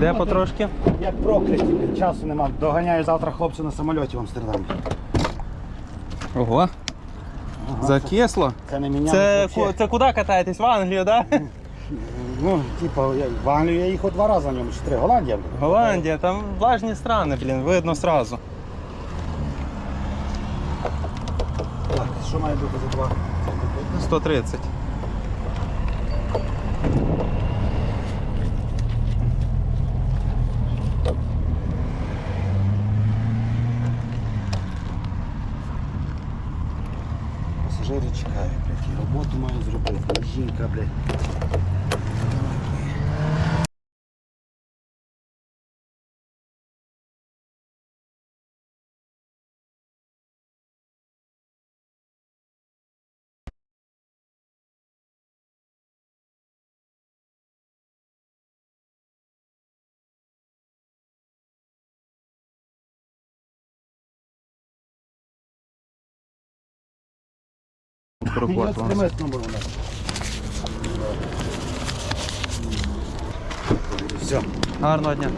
Де потрошки? Як прокляті, часу нема. Доганяю завтра хлопців на самольоті в Амстердамі. Ого. Закисло. Це не міняло. Це, ку- це куди катаєтесь? В Англію, так? Да? Ну, типа, я- в Англію я їхав два рази на ньому, чи три. Голландія. блін. Голландія, там влажні страни, блін, видно сразу. Так, що має бути за два? 130. Пасажири чекають, блядь, роботу маю зробити. Жінка, блядь. Пропот вам. Тримай номер у нас. Все. Гарного дня.